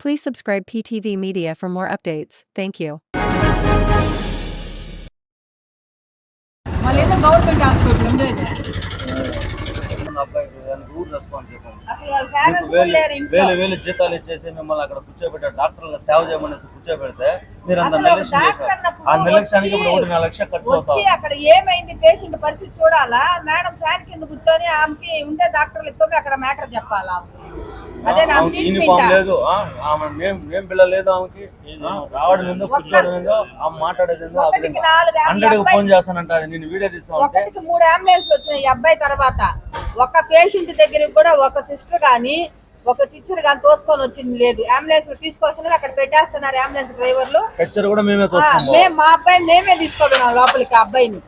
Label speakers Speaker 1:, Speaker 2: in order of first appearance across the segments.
Speaker 1: Please subscribe PTV Media for more updates. Thank you.
Speaker 2: మళ్ళీ ఏదో government hospital ఉండేది
Speaker 3: అబ్బాయికి దానికి రూల్ రెస్పాన్స్ చెప్పండి
Speaker 2: అసలు వాళ్ళ
Speaker 3: మీకు
Speaker 2: పేరెంట్స్
Speaker 3: వేలు
Speaker 2: లేరు ఇంట్లో.
Speaker 3: వేలు వేలు జీతాలు ఇచ్చేసి మిమ్మల్ని అక్కడ కూర్చోబెట్టారు డాక్టర్లు సేవ చేయమనేసి కూర్చోబెడితే మీరు అంత
Speaker 2: అసలు
Speaker 3: నిర్లక్ష్యం
Speaker 2: డాక్టర్
Speaker 3: చేశారు.
Speaker 2: అన్నప్పుడు
Speaker 3: ఆ నిర్లక్ష్యానికి ఇప్పుడు
Speaker 2: వచ్చి-
Speaker 3: ఒకటి నాలుగు లక్షలు ఖర్చు
Speaker 2: వచ్చి
Speaker 3: అవుతాం
Speaker 2: అక్కడ ఏమైంది? పేషెంట్ పరిస్థితి చూడాలా? మేడం ఫ్యాన్ కింద కూర్చొని ఆమెకి ఉంటే డాక్టర్లు ఎక్కువ అక్కడ మ్యాటర్ చెప్పాలా?
Speaker 3: యూనిఫామ్ లేదు. ఆ, ఆమె నేమ్ నేమ్ బిల్ల లేదు ఆమెకి రావడం ఏందో కూర్చోవడం ఏందో ఆమె మాట్లాడేది ఏందో హండ్రెడ్ ఫోన్ చేస్తానంట. అది నేను వీడియో తీసామంటే
Speaker 2: ఒకటికి మూడు అంబులెన్స్ వచ్చినాయి ఈ అబ్బాయి తర్వాత. ఒక పేషెంట్ దగ్గరికి కూడా ఒక సిస్టర్ గాని ఒక టీచర్ గాని తోసుకొని వచ్చింది లేదు. అంబులెన్స్ తీసుకొస్తున్నారు అక్కడ పెట్టేస్తున్నారు అంబులెన్స్ డ్రైవర్లు.
Speaker 3: హెచ్చర్ కూడా మేమే
Speaker 2: మేము మా అబ్బాయిని మేమే తీసుకోపోయినాం లోపలికి ఆ అబ్బాయిని.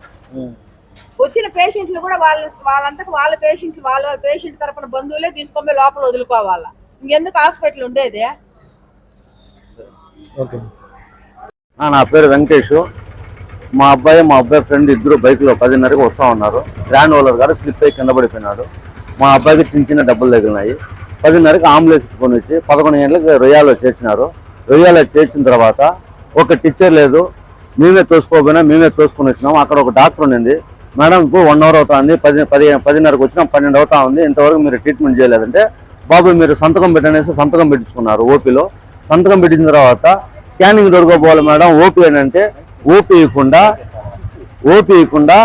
Speaker 2: వచ్చిన పేషెంట్లు కూడా వాళ్ళ వాళ్ళంతకు వాళ్ళ పేషెంట్లు వాళ్ళ వాళ్ళ పేషెంట్ తరపున బంధువులే తీసుకొని లోపల వదులుకోవాలా? ఇంకెందుకు హాస్పిటల్ ఉండేది?
Speaker 3: ఓకే. నా పేరు వెంకటేష్. మా అబ్బాయి మా అబ్బాయి ఫ్రెండ్ ఇద్దరు బైక్లో పదిన్నరకి వస్తూ ఉన్నారు. గ్రాండ్ ఓలర్ గారు స్లిప్ అయి కింద పడిపోయినాడు. మా అబ్బాయికి చిన్న చిన్న డబ్బులు తగిలినాయి. పదిన్నరకి అంబులెన్స్ కొని వచ్చి పదకొండు గంటలకు రొయ్యాలో చేర్చినారు. రొయ్యాలో చేర్చిన తర్వాత ఒక టీచర్ లేదు. మేమే తోసుకోపోయినా మేమే తోసుకొని వచ్చినాం. అక్కడ ఒక డాక్టర్ ఉండింది. మేడం ఇప్పుడు వన్ అవర్ అవుతుంది పది పది పదిన్నరకు వచ్చినా పన్నెండు అవుతా ఉంది. ఇంతవరకు మీరు ట్రీట్మెంట్ చేయలేదంటే బాబు మీరు సంతకం పెట్టనేసి సంతకం పెట్టించుకున్నారు ఓపీలో. సంతకం పెట్టిన తర్వాత స్కానింగ్ దొరకపోవాలి మేడం. ఓపీ ఏంటంటే ఓపీ ఇవ్వకుండా ఓపీ ఇవ్వకుండా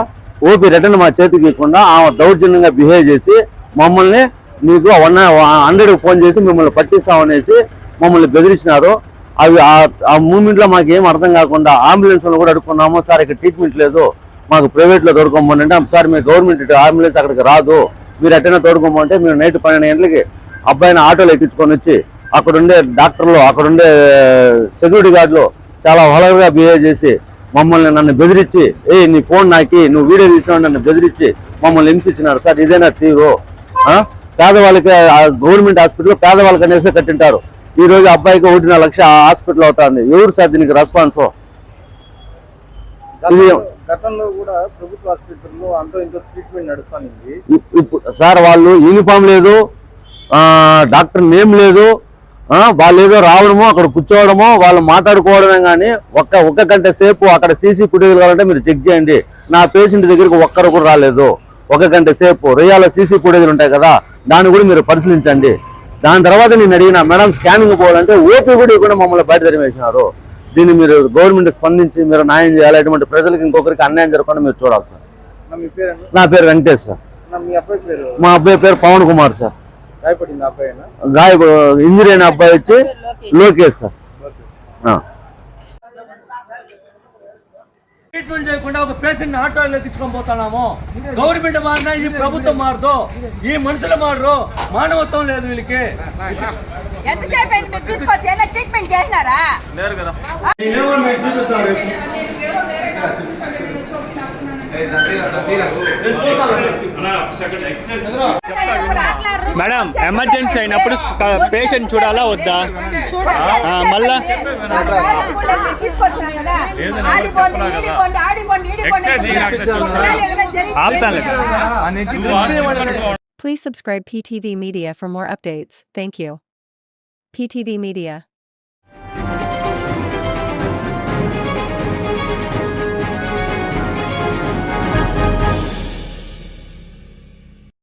Speaker 3: ఓపీ రిటర్న్ మా చేతికి ఇవ్వకుండా ఆమె దౌర్జన్యంగా బిహేవ్ చేసి మమ్మల్ని మీకు వన్ హండ్రెడ్ ఫోన్ చేసి మిమ్మల్ని పట్టిస్తామనేసి మమ్మల్ని బెదిరించినారు. అవి ఆ- ఆ మూమెంట్లో మాకు ఏం అర్థం కాకుండా అంబులెన్స్ కూడా అడుక్కున్నాము. సార్ ఇక్కడ ట్రీట్మెంట్ లేదు. మాకు ప్రైవేట్లో తోడుకోమంటే అంటే సార్ మీ గవర్నమెంట్ అంబులెన్స్ అక్కడికి రాదు. మీరు ఎట్టైనా తోడుకోమంటే మేము నైట్ పన్నెండు గంటలకి అబ్బాయిని ఆటోలు ఎక్కించుకొని వచ్చి అక్కడుండే డాక్టర్లు అక్కడుండే సెక్యూరిటీ గార్డులు చాలా వలగా బిహేవ్ చేసి మమ్మల్ని నన్ను బెదిరించి ఏ నీ ఫోన్ నాకి నువ్వు వీడియో తీసినా నన్ను బెదిరించి మమ్మల్ని హింసించినారు. సార్ ఇదేనా తీరు? పేదవాళ్ళకి గవర్నమెంట్ హాస్పిటల్ పేదవాళ్ళకి అనేసి కట్టింటారు. ఈ రోజు అబ్బాయికి ఒకటిన్నర లక్ష హాస్పిటల్ అవుతుంది. ఎవరు సార్ దీనికి రెస్పాన్స్ ఇది
Speaker 4: గతంలో కూడా ప్రభుత్వ ఆసుపత్రుల్లో అంతో ఇంతో ట్రీట్మెంట్ నడుస్తుంది
Speaker 3: ఇప్- ఇప్పుడు సార్ వాళ్ళు యూనిఫామ్ లేదు డాక్టర్ నేమ్ లేదు వాళ్ళు ఏదో రావడమో అక్కడ కూర్చోవడమో వాళ్ళు మాట్లాడుకోవడమే కానీ ఒక్క ఒక్క గంట సేపు అక్కడ సీసీ ఫుటేజ్ కావాలంటే మీరు చెక్ చేయండి. నా పేషెంట్ దగ్గరికి ఒక్కరు కూడా రాలేదు. ఒక గంట సేపు. రొయ్యాల సీసీ ఫుటేజ్లు ఉంటాయి కదా దాన్ని కూడా మీరు పరిశీలించండి. దాని తర్వాత నేను అడిగిన మేడం స్కానింగ్ పోవాలంటే ఓపీ కూడా ఇవ్వకుండా మమ్మల్ని బయట తరిమేసినారు. దీన్ని మీరు గవర్నమెంట్ స్పందించి మీరు న్యాయం చేయాలి. అటువంటి ప్రజలకు ఇంకొకరికి అన్యాయం జరగకుండా మీరు చూడాలి సార్.
Speaker 4: నా పేరు
Speaker 3: నా పేరు వెంకటేష్ సార్.
Speaker 4: నా మీ అబ్బాయి పేరు?
Speaker 3: మా అబ్బాయి పేరు పవన్ కుమార్ సార్. గాయ ఇంజరీ అయిన అబ్బాయి వచ్చి లోకేష్. సార్. ఆ.
Speaker 5: ట్రీట్మెంట్ చేయకుండా ఒక పేషెంట్ ఆటోలో ఎక్కించుకొని పోతున్నాము. గవర్నమెంట్ మారినా ఈ ప్రభుత్వం మారదు. ఈ మనుషులు మారరు. మానవత్వం లేదు వీళ్ళకి.
Speaker 2: ఎంతసేపు అయింది మీరు తీసుకొచ్చి ఏమైనా ట్రీట్మెంట్ చేసినారా
Speaker 6: మేడం ఎమర్జెన్సీ అయినప్పుడు పేషెంట్ చూడాలా వద్దా ఆ, మళ్ళా ఆపుతానులే
Speaker 1: Please subscribe PTV Media for more updates. Thank you. PTV Media.